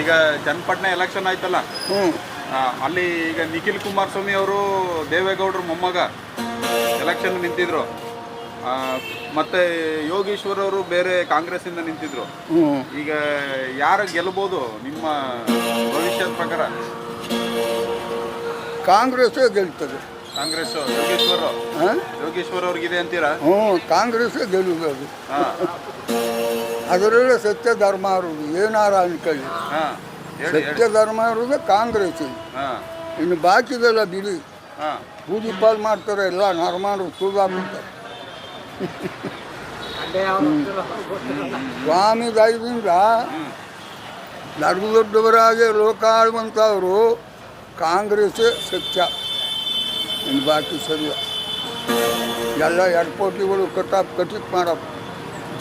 ಈಗ ಚನ್ನಪಟ್ಟಣ ಎಲೆಕ್ಷನ್ ಆಯ್ತಲ್ಲ? ಅಲ್ಲಿ ಈಗ ನಿಖಿಲ್ ಕುಮಾರಸ್ವಾಮಿ ಅವರು ದೇವೇಗೌಡರ ಮೊಮ್ಮಗ ಎಲೆಕ್ಷನ್ ನಿಂತಿದ್ರು. ಮತ್ತೆ ಯೋಗೀಶ್ವರ್ ಅವರು ಬೇರೆ ಕಾಂಗ್ರೆಸ್ ಇಂದ ನಿಂತಿದ್ರು ಈಗ ಯಾರು ಗೆಲ್ಬೋದು ನಿಮ್ಮ ಭವಿಷ್ಯದ ಪ್ರಕಾರ? ಕಾಂಗ್ರೆಸ್ ಗೆಲ್ತದೆ. ಕಾಂಗ್ರೆಸ್ ಯೋಗೇಶ್ವರ ಯೋಗೇಶ್ವರ್ ಅವ್ರಿಗಿದೆ ಅಂತೀರಾ? ಹ್ಞೂ ಕಾಂಗ್ರೆಸ್ ಗೆಲ್ಲುವುದು ಅದರಲ್ಲೇ ಸತ್ಯ ಧರ್ಮ ಇರುವುದು ಏನಾರ ಅನ್ಕೊಳ್ಳಿ ಸತ್ಯ ಧರ್ಮ ಇರುವುದು ಕಾಂಗ್ರೆಸ್. ಇನ್ನು ಬಾಕಿದೆಲ್ಲ ಬಿಡಿ. ಪೂಜಿ ಬೂದಿ ಪಾಲ್ ಮಾಡ್ತಾರೆ ಎಲ್ಲ ನರ್ಮಾರು ಸುಳ್ದಾಕ್ಬಿಡ್ತಾರೆ ಸ್ವಾಮಿ ದಯದಿಂದ ದೊಡ್ಡ ದೊಡ್ಡವರಾಗಿ ಲೋಕ ಆಳುವಂಥವರು ಕಾಂಗ್ರೆಸ್ ಸತ್ಯ. ಇನ್ನು ಬಾಕಿ ಸರಿಯ. ಎಲ್ಲ ಕೋಟಿಗಳು ಕಟಾಪ್ ಕಟಿಪ್ ಮಾಡಪ್ಪ.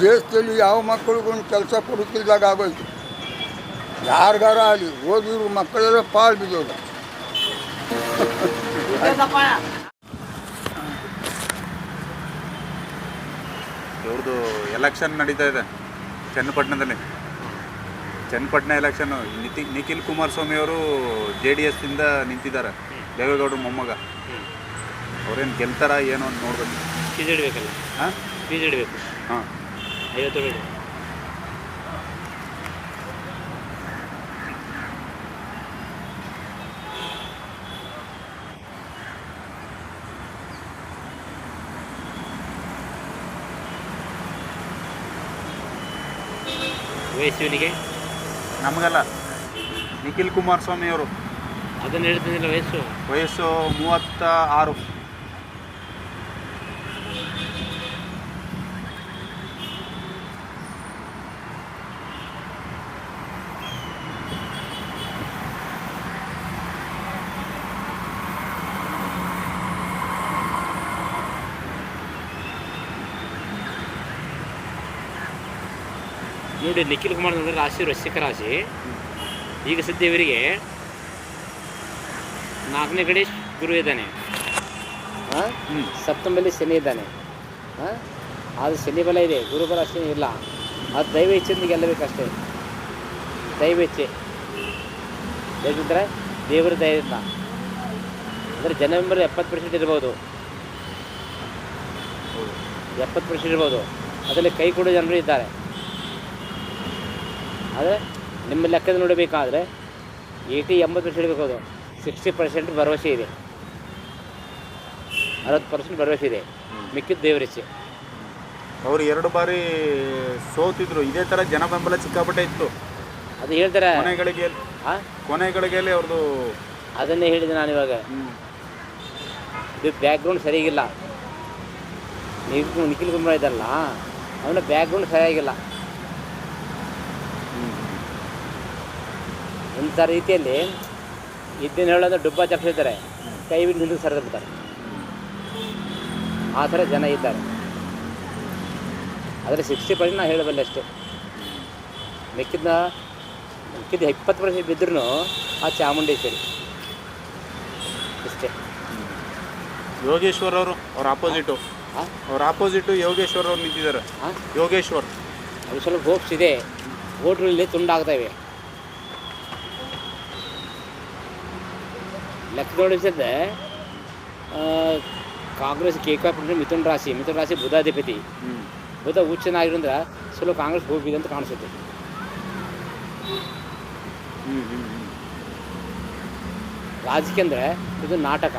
ದೇಶದಲ್ಲಿ ಯಾವ ಮಕ್ಕಳಿಗೊಂದು ಕೆಲಸ ಕೊಡುತ್ತಿದ್ದಾಗ ಆಗೋಯ್ತು. ಯಾರಿಗಾರ ಆಗಲಿ ಓದಿದ್ರು ಮಕ್ಕಳೆಲ್ಲ ಪಾಳು ಬಿದ್ದೋದು ಇವ್ರದ್ದು ಎಲೆಕ್ಷನ್ ನಡೀತಾ ಇದೆ ಚನ್ನಪಟ್ಟಣದಲ್ಲಿ. ಚನ್ನಪಟ್ಟಣ ಎಲೆಕ್ಷನ್ ನಿತಿ ನಿಖಿಲ್ ಕುಮಾರಸ್ವಾಮಿ ಅವರು ಜೆ ಡಿ ಎಸ್ಸಿಂದ ನಿಂತಿದ್ದಾರೆ ದೇವೇಗೌಡರ ಮೊಮ್ಮಗ. ಅವ್ರೇನು ಗೆಲ್ತಾರ ಏನು ಅಂತ ನೋಡ್ಬೇಕು ಪಿಜೆಡಿ ಬೇಕಲ್ಲ? ಹಾಂ? ಪಿಜೆಡಿ ಬೇಕು. ಹಾಂ. ಐವತ್ತು ಬೇಡ ವಯಸ್ಸಿನಿಗೆ ನಮಗಲ್ಲ ನಿಖಿಲ್ ಕುಮಾರಸ್ವಾಮಿ ಅವರು ಅದನ್ನು ಹೇಳ್ತಿದ್ದಿಲ್ಲ ವಯಸ್ಸು? ವಯಸ್ಸು ಮೂವತ್ತ ಆರು ನೋಡಿ ನಿಖಿಲ್ ಕುಮಾರ್ ನೋಡಿದ್ರೆ ರಾಶಿ ವೃಶ್ಚಿಕ ರಾಶಿ. ಈಗ ಸದ್ಯ ಇವರಿಗೆ. ನಾಲ್ಕನೇ ಕಡೆ ಗುರು ಇದ್ದಾನೆ. ಸಪ್ತಮಲ್ಲಿ ಶನಿ ಇದ್ದಾನೆ. ಹಾಂ ಅದು ಶನಿ ಬಲ ಇದೆ ಗುರುಬಲ ಅಷ್ಟೇ ಇಲ್ಲ. ಅದು ದೈವ ಇಚ್ಛೆಯಿಂದ ಗೆಲ್ಲಬೇಕಷ್ಟೇ ದೈವ ಇಚ್ಛೆ. ಯಾಕಂದ್ರೆ ದೇವರ ದಯದಿಂದ ಅಂದರೆ ಜನ ಮೆಂಬರ್ ಎಪ್ಪತ್ತು ಪರ್ಸೆಂಟ್ ಇರ್ಬೋದು. ಎಪ್ಪತ್ತು ಪರ್ಸೆಂಟ್ ಇರ್ಬೋದು. ಅದರಲ್ಲಿ ಕೈ ಕೊಡೋ ಜನರು ಇದ್ದಾರೆ. ಆದರೆ ನಿಮ್ಮ ಲೆಕ್ಕದ ನೋಡಬೇಕಾದ್ರೆ ಏಯ್ಟಿ ಎಂಬತ್ತು ಪರ್ಸೆಂಟ್ ಇರಬೇಕು ಅದು. ಸಿಕ್ಸ್ಟಿ ಪರ್ಸೆಂಟ್ ಭರವಸೆ ಇದೆ. ಅರವತ್ತು ಪರ್ಸೆಂಟ್ ಭರವಸೆ ಇದೆ. ಮಿಕ್ಕಿದ್ದು ದೇವರಿಚ್ಛೆ ಅವರು ಎರಡು ಬಾರಿ ಸೋತಿದ್ರು. ಇದೇ ಥರ ಜನ ಬೆಂಬಲ ಸಿಕ್ಕಾಪಟ್ಟೆ ಇತ್ತು. ಅದು ಹೇಳ್ತಾರೆ. ಕೊನೆಗಳಿಗೆ ಕೊನೆಗಳಿಗೆ ಅವ್ರದ್ದು ಅದನ್ನೇ ಹೇಳಿದೆ ನಾನು ಇವಾಗ. ಇದು ಬ್ಯಾಕ್ಗ್ರೌಂಡ್ ಸರಿಯಾಗಿಲ್ಲ. ನಿಖಿಲ್ ಕುಮಾರ್ ಇದ್ದಲ್ಲ ಅವನ ಬ್ಯಾಕ್ಗ್ರೌಂಡ್ ಸರಿಯಾಗಿಲ್ಲ. ಇಂಥ ರೀತಿಯಲ್ಲಿ ಇದನ್ನ ಹೇಳೋದು ಡುಬ್ಬ ಚಪ್ಪಿರ್ತಾರೆ ಕೈ ಬಿಟ್ಟು ಹಿಂದಕ್ಕೆ ಸರಿದಿರ್ತಾರೆ ಆ ಥರ ಜನ ಇದ್ದಾರೆ. ಆದರೆ ಸಿಕ್ಸ್ಟಿ ಪರ್ಸೆಂಟ್ ನಾನು ಹೇಳಬಲ್ಲೆ ಅಷ್ಟೇ. ಮಿಕ್ಕಿದ ಮಿಕ್ಕಿದ ಇಪ್ಪತ್ತು ಪರ್ಸೆಂಟ್ ಬಿದ್ದರೂ ಆ ಚಾಮುಂಡೇಶ್ವರಿ. ಅಷ್ಟೇ ಯೋಗೇಶ್ವರ್ ಅವರು ಅವ್ರ ಆಪೋಸಿಟು ಹಾಂ ಅವ್ರ ಆಪೋಸಿಟು ಯೋಗೇಶ್ವರ್ ಅವ್ರು ನಿಂತಿದ್ದಾರೆ. ಯೋಗೇಶ್ವರ್. ಅದು ಸ್ವಲ್ಪ ಹೋಪ್ಸ್ ಇದೆ. ಓಟ್ರಲ್ಲಿ ತುಂಡಾಗ್ತವೆ ಲೆಕ್ಕ ನೋಡಿಸಿದ್ರೆ ಕಾಂಗ್ರೆಸ್ ಅಂದ್ರೆ ಮಿಥುನ್ ರಾಶಿ ಮಿಥುನ್ ರಾಶಿ ಬುಧಾಧಿಪತಿ ಬುಧ ಉಚ್ಚನಾಗಿರೋದ್ರಿಂದ ಸ್ವಲ್ಪ ಕಾಂಗ್ರೆಸ್ ಹೋಗಿದೆ ಅಂತ ಕಾಣಿಸುತ್ತೆ. ರಾಜಕೀಯ ಅಂದರೆ ಇದು ನಾಟಕ.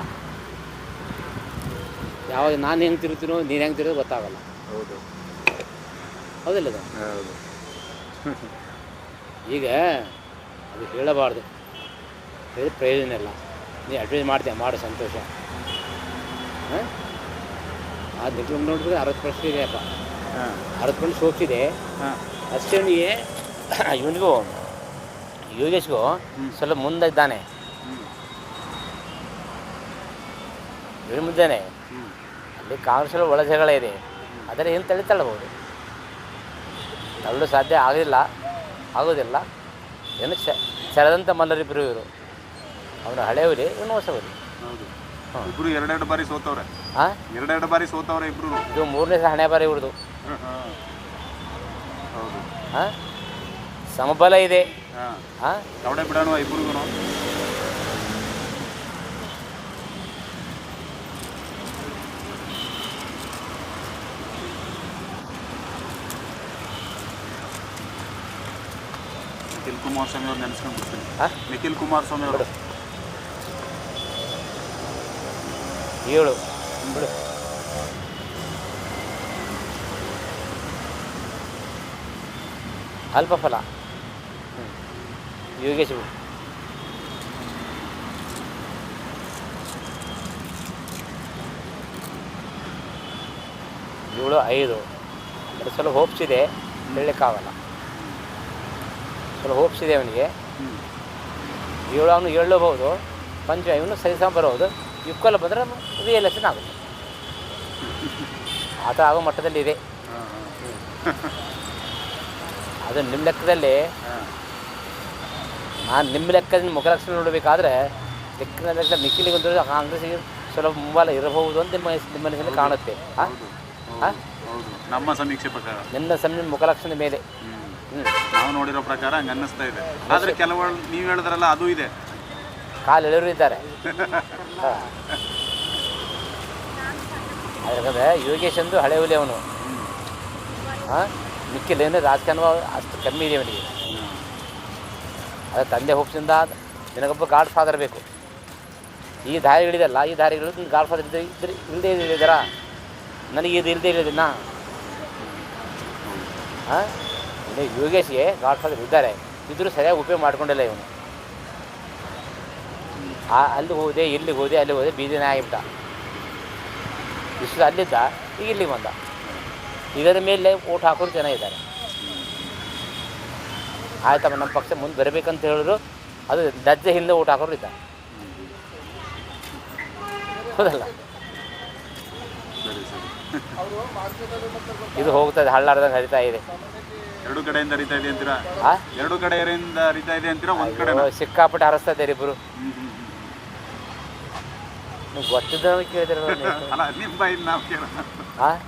ಯಾವಾಗ ನಾನು ಹೆಂಗೆ ತಿರುತ್ತೀನೋ ನೀನು ಹೆಂಗೆ ತಿರೋದು ಗೊತ್ತಾಗಲ್ಲ. ಹೌದು. ಹೌದಿಲ್ಲ ಅದು? ಹೌದು. ಈಗ ಅದು ಹೇಳಬಾರ್ದು. ಹೇಳಿ ಪ್ರಯೋಜನ ಇಲ್ಲ. ನೀ ಅಡ್ವೈಸ್ ಮಾಡ್ತೀಯ ಮಾಡು ಸಂತೋಷ. ಹಾಂ? ಆ ನಿಲ್ಕೊಂಡು ನೋಡಿದ್ರೆ ಅರವತ್ತು ಪರ್ಸೆಂಟ್ ಇದೆಯಪ್ಪ ಹಾಂ. ಅರವತ್ತು ಪರ್ಸೆಂಟ್ ಸೋಪ್ಸ್ ಇದೆ ಹಾಂ. ಅಷ್ಟೇನಿಗೆ ಇವನಿಗೂ ಯೋಗೇಶ್ಗೂ ಸ್ವಲ್ಪ ಮುಂದೆ ಇದ್ದಾನೆ ಇವನು ಮುಂದೆನೆ ಅಲ್ಲಿ ಕಾಂಗ್ರೆಸ್ ಒಳ ಜಗಳ ಇದೆ. ಅದರ ಏನು ತಳಿ ತಳ್ಳಬಹುದು ತಳ್ಳಲು ಸಾಧ್ಯ ಆಗಲಿಲ್ಲ ಆಗೋದಿಲ್ಲ. ಏನು ಚರದಂತ ಮಲ್ಲರಿಬ್ಬರು ಇವರು. ಅವನು ಹಳೆಯವ್ರಿ ಇನ್ನು ಹೊಸವ್ರಿ. ಹೌದು. ಇಬ್ರು ಎರಡೆರಡು ಬಾರಿ ಸೋತವ್ರೆ. ಹಾಂ ಎರಡೆರಡು ಬಾರಿ ಸೋತವ್ರೆ ಇಬ್ರು. ಇದು ಮೂರನೇ ಸಲ ಹಣೆ ಬಾರಿ ಇವ್ರದ್ದು ಹೌದು. ಹಾಂ ಸಮಬಲ ಇದೆ. ಹಾಂ. ಅವಡೆ ಬಿಡೋಣ ಇಬ್ಬರಿಗೂ ನಿಖಿಲ್ ಕುಮಾರಸ್ವಾಮಿ ಅವ್ರು ನೆನೆಸ್ಕೊಂಡು ಬಿಡ್ತೀನಿ. ನಿಖಿಲ್ ಕುಮಾರಸ್ವಾಮಿ ಅವರು ಬಿಡು ಏಳು. ಬಿಡು. ಅಲ್ಪ ಫಲ. ಹ್ಞೂ ಯೋಗೇಶ್ ಬಿಡು. ಏಳು ಐದು. ಅಂದರೆ ಸ್ವಲ್ಪ ಹೋಪ್ಸ್ ಇದೆ. ಹೇಳಲಿಕ್ಕಾಗಲ್ಲ ಸ್ವಲ್ಪ ಹೋಪ್ಸ್ ಇದೆ ಅವನಿಗೆ. ಹ್ಞೂ ಏಳು ಅವನು ಹೇಳಬಹುದು ಪಂಚ ಇವನು ಸರಿಸ ಬರೋದು. ಇಕ್ವಲ್ ಬಂದರೆ ರಿ ಎಲೆಕ್ಷನ್ ಆಗುತ್ತೆ. ಆ ಥರ ಆಗೋ ಮಟ್ಟದಲ್ಲಿ ಇದೆ. ಅದು ನಿಮ್ಮ ಲೆಕ್ಕದಲ್ಲಿ ನಾನು ನಿಮ್ಮ ಲೆಕ್ಕದಿಂದ ಮುಖಲಕ್ಷಣ ನೋಡಬೇಕಾದ್ರೆ ಲೆಕ್ಕದ ಲೆಕ್ಕ ನಿಖಿಲಿಗೊಂದು ಕಾಂಗ್ರೆಸ್ ಸ್ವಲ್ಪ ಮುಂಬಲ ಇರಬಹುದು ಅಂತ ನಿಮ್ಮ ನಿಮ್ಮ ಮನಸ್ಸಲ್ಲಿ ಕಾಣುತ್ತೆ. ಹಾಂ ಹಾಂ? ನಮ್ಮ ಸಮೀಕ್ಷೆ ಪ್ರಕಾರ. ನಿನ್ನ ಸಮ ಮುಖಲಕ್ಷಣದ ಮೇಲೆ. ನಾವು ನೋಡಿರೋ ಪ್ರಕಾರ ಹಂಗೆ ಅನ್ನಿಸ್ತಾ ಇದೆ. ಆದರೆ ಕೆಲವು ನೀವು ಹೇಳಿದ್ರಲ್ಲ ಅದು ಇದೆ. ಕಾಲು ಎಳೆಯರು ಇದ್ದಾರೆ ಯಾಕಂದರೆ ಯೋಗೇಶ್ ಅಂದು ಹಳೆ ಹುಲಿ ಅವನು. ಹಾಂ? ಮಿಕ್ಕಿಲ್ಲ ರಾಜಕಾರಣ ಅಷ್ಟು ಕಮ್ಮಿ ಇದೆ ಅವನಿಗೆ. ಅದೇ ತಂದೆ ಹುಪ್ಸಿಂದ ನಿನಗೊಬ್ಬ ಗಾಡ್ ಫಾದರ್ ಬೇಕು. ಈ ದಾರಿಗಳಿದೆಲ್ಲ ಈ ದಾರಿಗಳು ಗಾಡ್ ಫಾದರ್ ಇದ್ದರೆ ಇದ್ರೆ ಇಲ್ಲದೆ ಇದ್ದಾರ ನನಗೆ ಇದು ಇಲ್ಲದೆ ಇರೋದಿನ್ನ? ಹಾಂ? ಯೋಗೇಶ್ಗೆ ಗಾಡ್ ಫಾದರ್ ಇದ್ದಾರೆ. ಇದ್ದರೂ ಸರಿಯಾಗಿ ಉಪಯೋಗ ಮಾಡ್ಕೊಂಡಿಲ್ಲ ಇವನು. ಆ ಅಲ್ಲಿ ಹೋದೆ ಇಲ್ಲಿಗೆ ಹೋದೆ ಅಲ್ಲಿ ಹೋದೆ ಬೀದಿನೇ ಆಗಿಬಿಟ್ಟ ಇಷ್ಟು ಅಲ್ಲಿದ್ದ ಈಗ ಇಲ್ಲಿಗೆ ಬಂದ. ಇದರ ಮೇಲೆ ಓಟ್ ಹಾಕೋರು ಜನ ಇದ್ದಾರೆ. ಆಯ್ತಮ್ಮ ನಮ್ಮ ಪಕ್ಷ ಮುಂದೆ ಬರಬೇಕಂತ ಹೇಳಿದ್ರು. ಅದು ದಜ್ಜೆ ಹಿಂದೆ ಓಟ್ ಹಾಕೋರು ಇದ್ದಾರೆ. ಹೌದಲ್ಲ? ಇದು ಹೋಗ್ತದೆ ಹಳ್ಳಾಡ್ದಂಗೆ ಹರಿತಾ ಇದೆ. ಎರಡು ಕಡೆಯಿಂದ ಹರಿತಾ ಇದೆ ಅಂತೀರಾ? ಎರಡು ಕಡೆಯಿಂದ ಹರಿತಾ ಇದೆ ಅಂತೀರಾ ಒಂದು ಕಡೆ ಸಿಕ್ಕಾಪಟ್ಟೆ ಹರಿಸ್ತಾ ಇದ್ದಾರೆ ಇಬ್ಬರು ನೀವು ಗೊತ್ತಿದ್ದವ್ರು ಕೇಳಿದ್ರೆ. ಅಲ್ಲ ನಿಮ್ಮ ಬಾಯಿಂದ ನಾವು ಕೇಳೋಣ. ಹಾಂ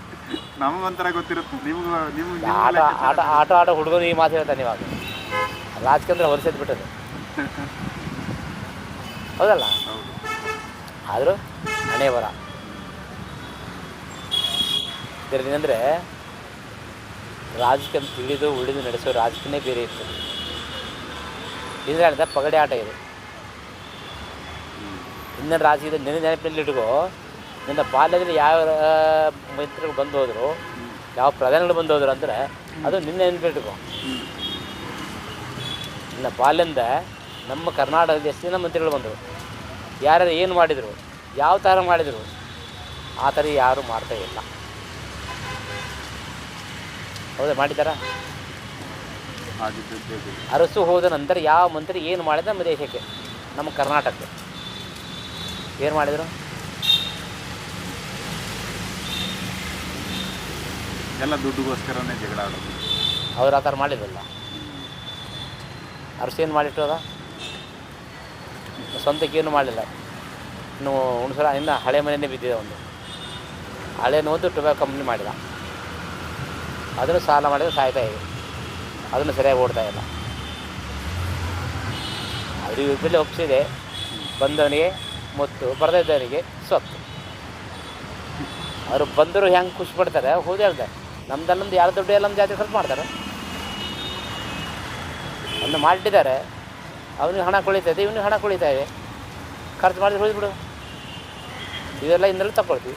ನಮಗೊಂಥರ ಗೊತ್ತಿರುತ್ತೆ. ನಿಮ್ಗೆ ನಿಮ್ಗೆ ಆಟ ಆಟ ಆಟ ಆಟ ಹುಡುಗರು ಈ ಮಾತು ಹೇಳ್ತಾನೆ ಇವಾಗ ರಾಜಕೀಯ ಹೊರಿಸದ್ ಬಿಟ್ಟದು ಹೌದಲ್ಲ? ಹೌದು. ಆದರೂ ಹಣೆ ಬರ. ಇದರಿಂದಂದರೆ ರಾಜಕೀಯ ತಿಳಿದು ಉಳಿದು ನಡೆಸೋ ರಾಜಕೀಯನೇ ಬೇರೆ ಇರ್ತದೆ. ಇದರಿಂದ ಪಗಡೆ ಆಟ ಇದು. ಹಿಂದಿನ ರಾಜಕೀಯದ ನೆನೆ ನೆನಪಿನಲ್ಲಿ ಇಟ್ಕೋ ನಿನ್ನ ಬಾಲ್ಯದಲ್ಲಿ ಯಾವ ಮಂತ್ರಿಗಳು ಬಂದು ಹೋದರು ಯಾವ ಪ್ರಧಾನಿಗಳು ಬಂದು ಹೋದರು ಅಂದರೆ ಅದು ನಿನ್ನ ನೆನಪಿಟ್ಕೋ ನಿನ್ನ ಬಾಲ್ಯದಿಂದ ನಮ್ಮ ಕರ್ನಾಟಕದ ಎಷ್ಟು ಜನ ಮಂತ್ರಿಗಳು ಬಂದರು ಯಾರ್ಯಾರು ಏನು ಮಾಡಿದರು ಯಾವ ಥರ ಮಾಡಿದರು ಆ ಥರ ಯಾರೂ ಮಾಡ್ತಾ ಇಲ್ಲ. ಹೌದಾ ಮಾಡಿದ್ದಾರ? ಅರಸು ಹೋದ ನಂತರ ಯಾವ ಮಂತ್ರಿ ಏನು ಮಾಡಿದ ನಮ್ಮ ದೇಶಕ್ಕೆ ನಮ್ಮ ಕರ್ನಾಟಕಕ್ಕೆ. ಏನು ಮಾಡಿದರು? ಎಲ್ಲ ದುಡ್ಡುಗೋಸ್ಕರನೇ ಜಗಳ ಆಡೋದು. ಅವ್ರು ಆ ಥರ ಮಾಡಿದ್ರಲ್ಲ? ಅರ್ಸೇನು ಏನು ಮಾಡಿಟ್ಟದ ಸ್ವಂತಕ್ಕೇನು ಮಾಡಲಿಲ್ಲ ಇನ್ನು ಹುಣಸರ ಇನ್ನು ಹಳೆ ಮನೆಯೇ ಬಿದ್ದಿದೆ ಒಂದು. ಹಳೆ ನೋದು ಟೊಬ್ಯಾಕೋ ಕಂಪ್ನಿ ಮಾಡಿದ. ಅದನ್ನು ಸಾಲ ಮಾಡಿದ್ರೆ ಸಾಯ್ತಾ ಇದೆ. ಅದನ್ನು ಸರಿಯಾಗಿ ಓಡ್ತಾ ಇಲ್ಲ. ಅದು ಇಬ್ಬರಲ್ಲಿ ಒಪ್ಪಿಸಿದೆ ಬಂದವನಿಗೆ ಮತ್ತು ಬರದಿದ್ದವರಿಗೆ ಸ್ವತ್ತು. ಅವರು ಬಂದರು ಹೆಂಗೆ ಖುಷಿ ಪಡ್ತಾರೆ? ಹೋದ ಹೇಳ್ದೆ. ನಮ್ದಲ್ಲೊಂದು ಯಾರು ದುಡ್ಡು ಎಲ್ಲ ನಮ್ಮ ಜಾತಿ ಸ್ವಲ್ಪ ಮಾಡ್ತಾರೆ. ಒಂದು ಮಾಡಿಟ್ಟಿದ್ದಾರೆ. ಅವನಿಗೆ ಹಣ ಕುಳಿತಾ ಇದೆ, ಇವನಿಗೆ ಹಣ ಕುಳಿತಾ ಇದೆ. ಖರ್ಚು ಮಾಡಿದ್ರೆ ಹೋಗ್ಬಿಡು ಇದೆಲ್ಲ ಇಂದಲೂ ತಗೊಳ್ತೀವಿ.